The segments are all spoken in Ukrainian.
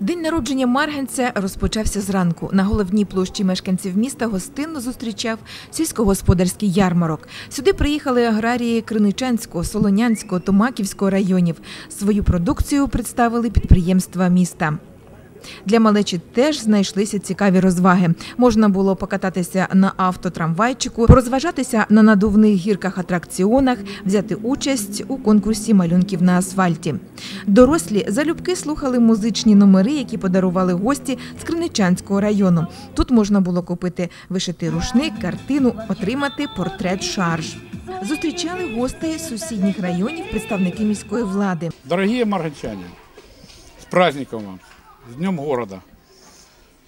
День народження Марганця розпочався зранку. На головній площі мешканців міста гостинно зустрічав сільськогосподарський ярмарок. Сюди приїхали аграрії Криничанського, Солонянського, Томаківського районів. Свою продукцію представили підприємства міста. Для малечі теж знайшлися цікаві розваги. Можна було покататися на автотрамвайчику, розважатися на надувних гірках атракціонах, взяти участь у конкурсі малюнків на асфальті. Дорослі залюбки слухали музичні номери, які подарували гості з Криничанського району. Тут можна було купити вишитий рушник, картину, отримати портрет шарж. Зустрічали гостей з сусідніх районів представники міської влади. Дорогие марганчане, с праздником вам, с Днем города.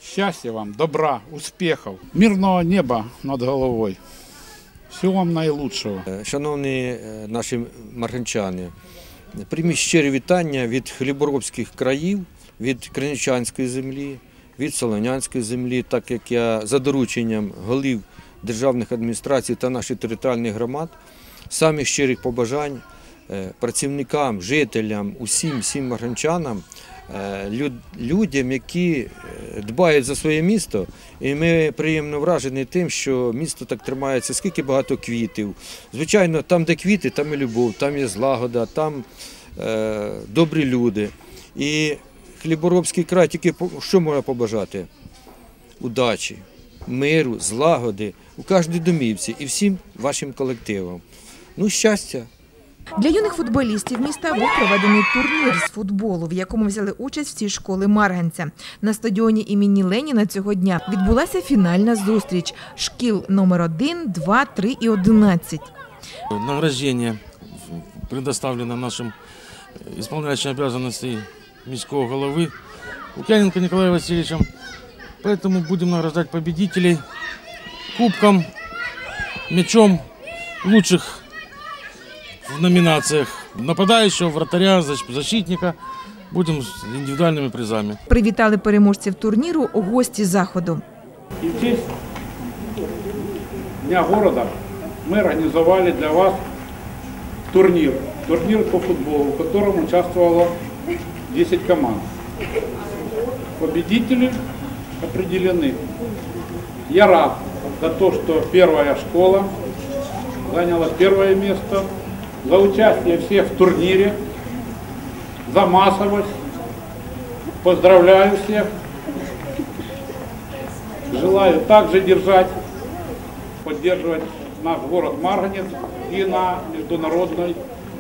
Счастья вам, добра, успехов, мирного неба над головой. Всего вам наилучшего. Шановні е, наші марганчани, прийміть щирі вітання від хліборобських країв, від Криничанської землі, від Солонянської землі, так як я за дорученням голів державних адміністрацій та наших територіальних громад, самих щирих побажань е, працівникам, жителям, усім всім марганчанам, людям, які е, дбають за своє місто. І ми приємно вражені тим, що місто так тримається, скільки багато квітів. Звичайно, там, де квіти, там і любов, там є злагода, там е, добрі люди. І Хліборобський край тільки що можна побажати? Удачі, миру, злагоди у кожній домівці і всім вашим колективам. Ну, щастя. Для юних футболістів міста був проведений турнір з футболу, в якому взяли участь всі школи Марганця. На стадіоні імені Леніна цього дня відбулася фінальна зустріч шкіл номер 1, 2, 3 і 11. Награждение предоставлено нашим э, исполняющим обязанности міського головы Лукьяненко Николаем Васильевичем. Поэтому будем награждать победителей кубком, мячом лучших в номинациях нападающего, вратаря, защ- защитника. Будем с индивидуальными призами. Привітали переможців турніру гості заходу. И в честь Дня города мы организовали для вас турнир. Турнир по футболу, в котором участвовало 10 команд. Победители определены. Я рад за то, что первая школа заняла первое место, за участие всех в турнире, за массовость. Поздравляю всех. Желаю также держать, поддерживать наш город Марганец и на международной,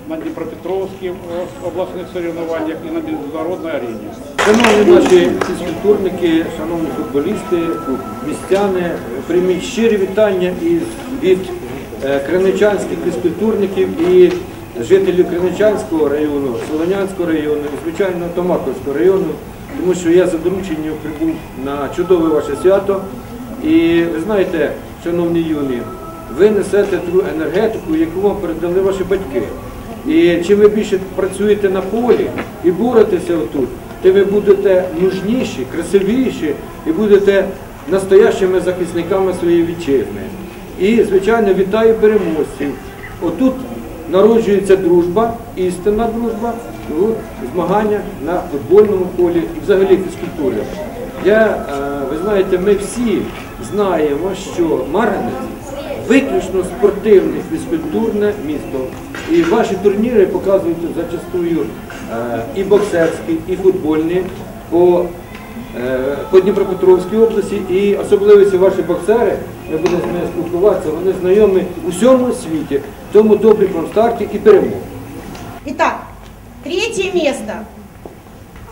на Днепропетровских э, областных соревнованиях и на международной арене. Шановні наші фізкультурники, шановні футболісти, містяни, прийміть щирі вітання із від е, криничанських фізкультурників і жителів Криничанського району, Солонянського району і, звичайно, Томаковського району, тому що я за дорученням прибув на чудове ваше свято. І ви знаєте, шановні юні, ви несете ту енергетику, яку вам передали ваші батьки. І чим ви більше працюєте на полі і боретеся отут, тим ви будете нужніші, красивіші і будете настоящими захисниками своєї вітчизни. І, звичайно, вітаю переможців. Отут народжується дружба, істинна дружба, змагання на футбольному полі і взагалі фізкультурі. Я, е, ви знаєте, ми всі знаємо, що Марганець виключно спортивне фізкультурне місто. І ваші турніри показують зачастую е, і боксерські, і футбольні по, е, по Дніпропетровській області. І особливо ці ваші боксери, ми будемо з ними спілкуватися, вони знайомі у всьому світі, тому добрі промстарті і перемоги. І так, третє місце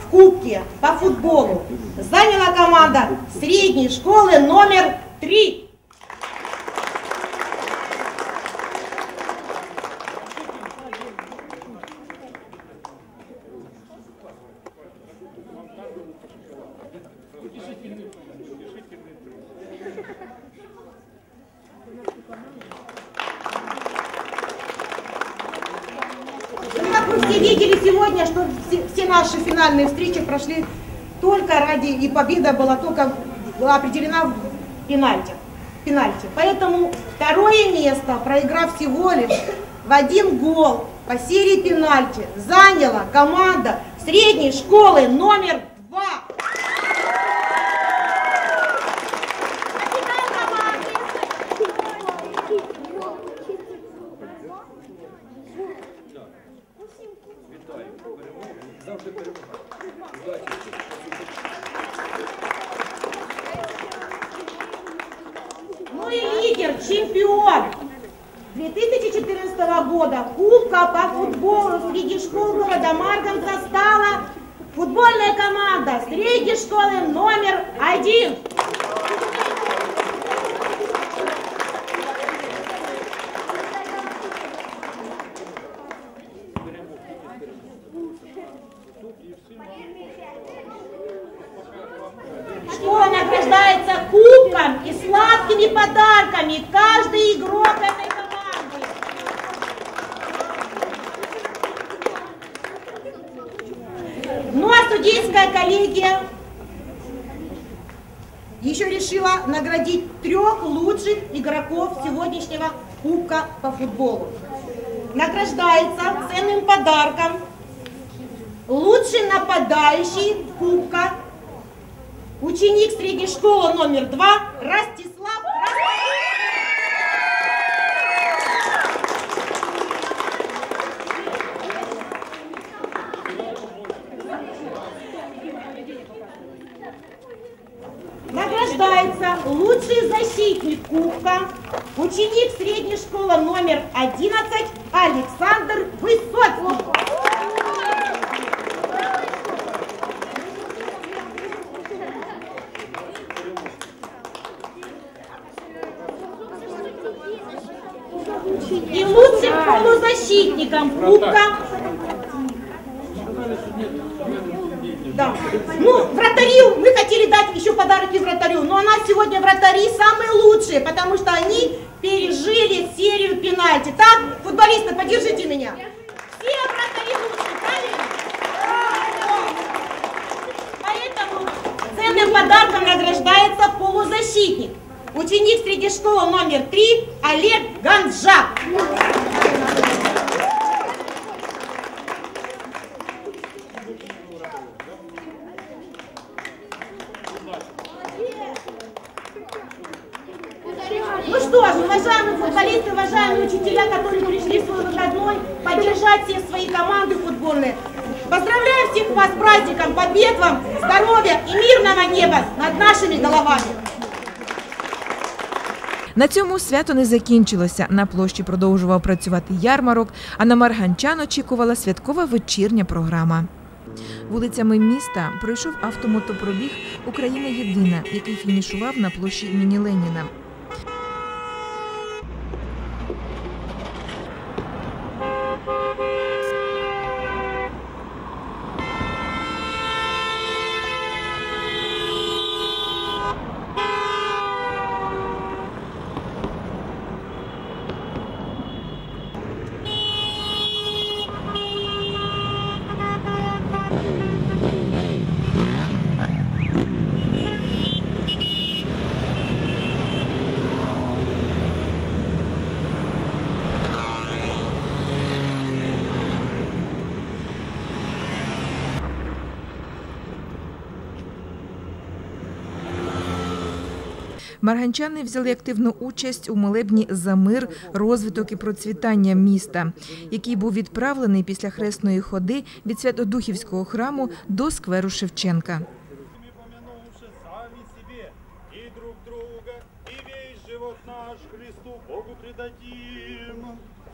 в кубці по футболу зайняла команда середньої школи номер 3 все видели сегодня, что все, все наши финальные встречи прошли только ради, и победа была только была определена в пенальти. пенальти. Поэтому второе место, проиграв всего лишь в один гол по серии пенальти, заняла команда средней школы номер 2014 года. Кубка по футболу. Среди школ города Марганца стала футбольная команда средней школы номер один. Школа награждается кубком и сладкими подарками. Каждый игрок этой команды. Ну судейская коллегия еще решила наградить трех лучших игроков сегодняшнего кубка по футболу. Награждается ценным подарком лучший нападающий кубка Ученик средней школы номер два Ростислав Лучший защитник Кубка, ученик средней школы номер 11 Александр Высоцкий. И лучшим полузащитником Кубка. Да. Ну, вратарю, мы хотели дать еще подарки сегодня вратари самые лучшие, потому что они пережили серию пенальти. Так, футболисты, поддержите меня. Все вратари лучшие, правильно? Поэтому ценным подарком награждается полузащитник. Ученик среди школы номер 3 Олег Ганжак. футболисты, уважаемые учителя, которые пришли в свой выходной поддержать все свои команды футбольные. Поздравляю всех вас с праздником, побед вам, здоровья и мирного неба над нашими головами. На цьому свято не закінчилося. На площі продовжував працювати ярмарок, а на Марганчан очікувала святкова вечірня програма. Вулицями міста пройшов автомотопробіг Україна єдина, який фінішував на площі імені Леніна. Марганчани взяли активну участь у молебні за мир, розвиток і процвітання міста, який був відправлений після хресної ходи від Святодухівського храму до скверу Шевченка.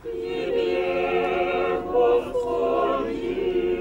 и помянувши